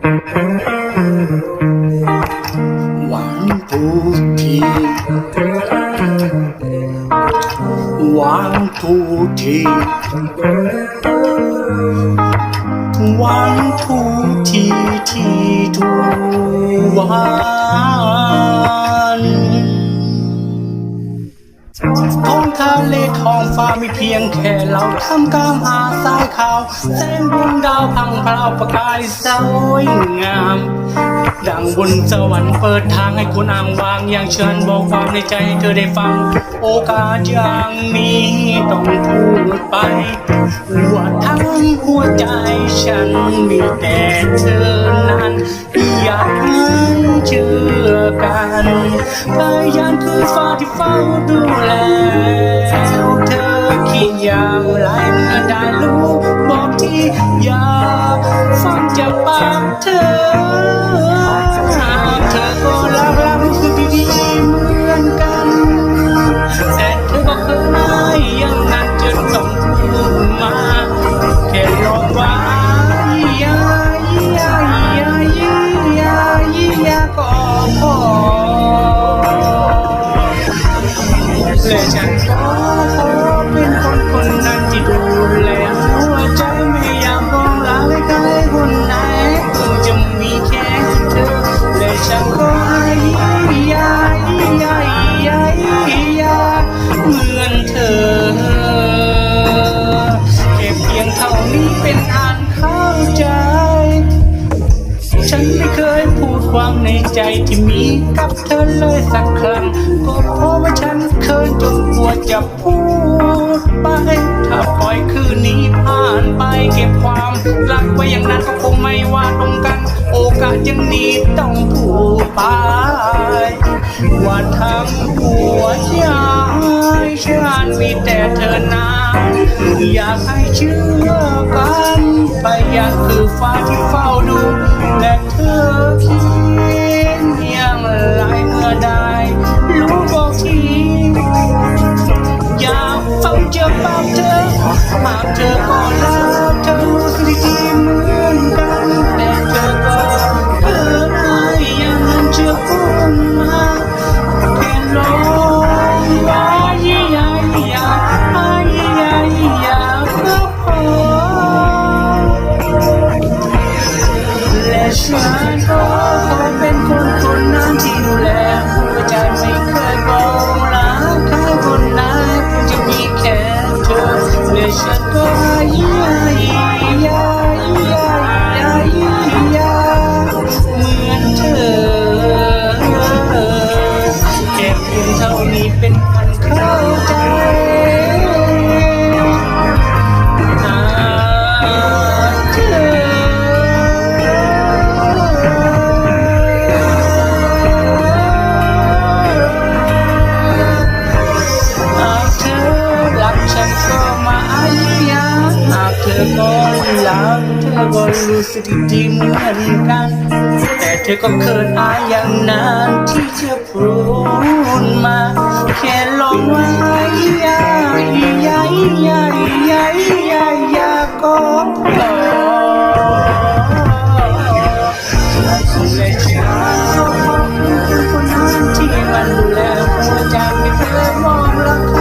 หวังทุกทีหวังทุกทีหวัง ท้องทะเลทองฟ้ามีเพียงแค่เราทำกลางหาสายขาวแสงดวงดาวพังพราวประกายสวยงาม ดังบนสวรรค์เปิดทางให้คนอ่างวางอย่างเชิญบอกความในใจให้เธอได้ฟัง โอกาสอย่างนี้ต้องพูดไปว่าทั้งหัวใจฉันมีแต่เธอนั้น พยานคือฟ้าที่เฝ้าดูแลเธอคิดอย่างไรเมื่อได้รู้บอกที่อยากฟังจากปากเธอ ความในใจที่มีกับเธอเลยสักครั้งก็เพราะว่าฉันเคยจนกลัวจะพูดไป ถ้าปล่อยคืนนี้ผ่านไปเก็บความรักไว้อย่างนั้นก็คงไม่ว่าตรงกัน โอกาสยังนี้ต้องพูดไป ว่าทั้งหัวใจฉันมีแต่เธอนาอยากให้เชื่อกันไปอยากคือฟ้าที่เฝ้าดู แล รักเธอก็รู้สึกดีเหมือนกัน แต่เธอก็เขินอายอย่างนั้นที่จะพูดมาแค่ลองว่ายายยายยายยายยายยาก็พอและฉันเป็นคนนั้นที่มันดูแลหัวใจไม่เคยมองรัก